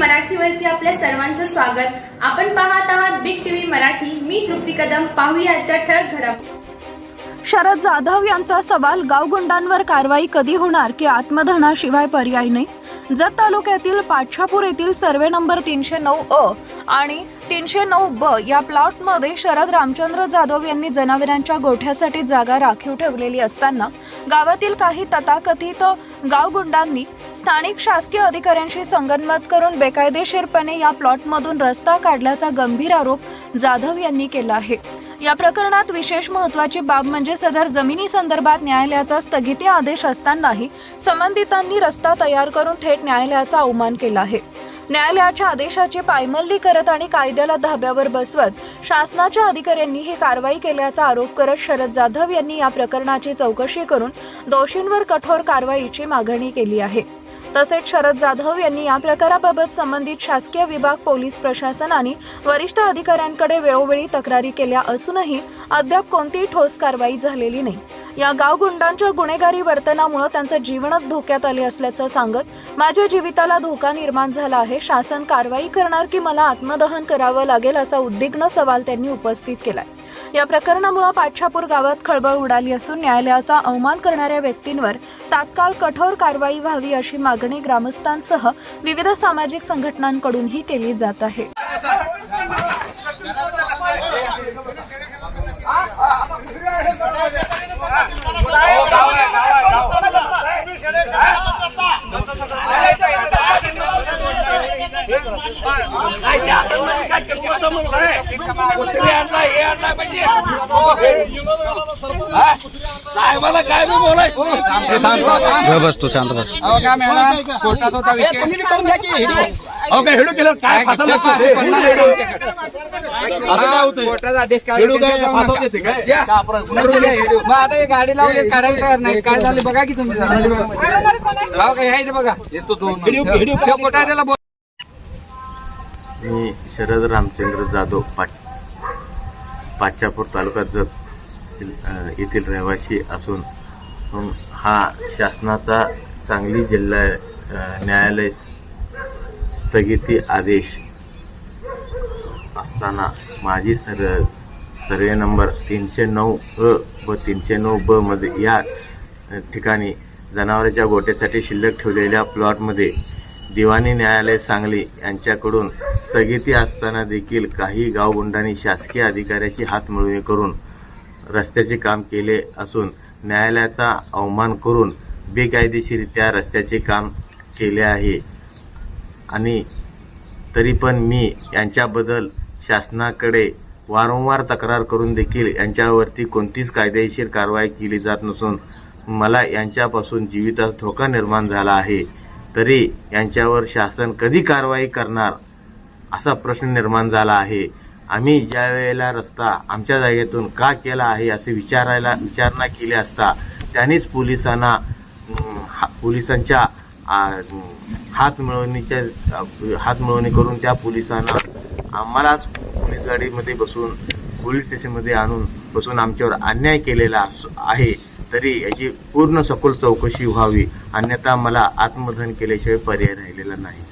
मराठीवरती आपल्या सर्वांचं स्वागत. आपण पाहत आहात बिग टीव्ही मराठी. मी तृप्ती कदम. पाहूया आजच्या ठळक घडामोडी. शरद जाधव यांचा सवाल गावगुंडांवर कारवाई कधी होणार की आत्मधनाशिवाय पर्याय नाही? जत तालुक्यातील पाठशापूर येथील सर्वे नंबर तीनशे नऊ अ आणि तीनशे नऊ ब या प्लॉटमध्ये शरद रामचंद्र जाधव यांनी जनावरांच्या गोठ्यासाठी जागा राखीव ठेवलेली असताना गावातील काही तथाकथित गावगुंडांनी स्थानिक शासकीय अधिकाऱ्यांशी संगनमत करून बेकायदेशीरपणे या प्लॉटमधून रस्ता काढल्याचा गंभीर आरोप जाधव यांनी केला आहे. या प्रकरणात विशेष महत्वाची बाब म्हणजे सदर जमिनी संदर्भात न्यायालयाचा स्थगिती आदेश असतानाही संबंधितांनी रस्ता तयार करून थेट न्यायालयाचा अवमान केला आहे. न्यायालयाच्या आदेशाची पायमल्ली करत आणि कायद्याला धाब्यावर बसवत शासनाच्या अधिकाऱ्यांनी ही कारवाई केल्याचा आरोप करत शरद जाधव यांनी या प्रकरणाची चौकशी करून दोषींवर कठोर कारवाईची मागणी केली आहे. तसेच शरद जाधव यांनी या प्रकाराबाबत संबंधित शासकीय विभाग पोलीस प्रशासन आणि वरिष्ठ अधिकाऱ्यांकडे वेळोवेळी तक्रारी केल्या असूनही अद्याप कोणतीही ठोस कारवाई झालेली नाही. या गावगुंडांच्या गुन्हेगारी वर्तनामुळे त्यांचं जीवनच धोक्यात आले असल्याचं सांगत माझ्या जीविताला धोका निर्माण झाला आहे. शासन कारवाई करणार की मला आत्मदहन करावं लागेल असा उद्विग्न सवाल त्यांनी उपस्थित केलाय. या प्रकरणामुळे पाच्छापूर गावात खळबळ उडाली असून न्यायालयाचा अवमान करणाऱ्या व्यक्तींवर तात्काळ कठोर कारवाई व्हावी अशी मागणी ग्रामस्थांसह विविध सामाजिक संघटनांकडूनही केली जात आहे. काय शासन म्हणजे काय किरकोळचा मुलगा आहे? कुत्री आणला, हे आणला पाहिजे. हा? साहेबाला काय बी बोलायचं बस तू शांत बस अहो काय मॅडम कोर्टात होता विषय अहो काय हेडू केलं काय फसवलं तू? काय पडणार आहे डोक्याकडे? असं काय होतंय? कोर्टाचा आदेश काय हेडू त्यांच्या काय जाऊ नका. फसवते ते काय? द्या. नंबर द्या हेडू. मग आता हे गाडी लावली काढायला तयार नाही काय झाले बघा की तुम्ही जरा. अहो काय आहे ते बघा हेडू- हेडू. त्या कोर्टाला बोल मी शरद रामचंद्र जाधव पाच पाचापूर तालुका जत येथील रहिवासी असून हा शासनाचा सांगली जिल्हा न्यायालय स्थगिती आदेश असताना माझी सर सर्वे नंबर तीनशे नऊ अ व तीनशे नऊ ब मध्ये या ठिकाणी जनावरांच्या गोट्यासाठी शिल्लक ठेवलेल्या प्लॉटमध्ये दिवाणी न्यायालय सांगली यांच्याकडून स्थगिती असताना देखील काही गावगुंडांनी शासकीय अधिकाऱ्याची हातमिळवणी करून रस्त्याचे काम केले असून न्यायालयाचा अवमान करून बेकायदेशीरित्या रस्त्याचे काम केले आहे. आणि तरी पण मी यांच्याबद्दल शासनाकडे वारंवार तक्रार करून देखील यांच्यावरती कोणतीच कायदेशीर कारवाई केली जात नसून मला यांच्यापासून जीवितास धोका निर्माण झाला आहे. तरी यांच्यावर शासन कधी कारवाई करणार? असा प्रश्न निर्माण झाला आहे. आम्ही ज्या वेळेला रस्ता आमच्या जागेतून का केला आहे असे विचारायला विचारणा केली असता त्यांनीच पोलिसांना हा- पोलिसांच्या हात मिळवणीच्या हात मिळवणी करून त्या पोलिसांना आम्हालाच पोलीस गाडीमध्ये बसून पोलीस स्टेशनमध्ये आणून बसून आमच्यावर अन्याय केलेला अस- आहे तरी याची पूर्ण सखोल चौकशी व्हावी. अन्यथा मला आत्मधन केल्याशिवाय पर्याय राहिलेला नाही.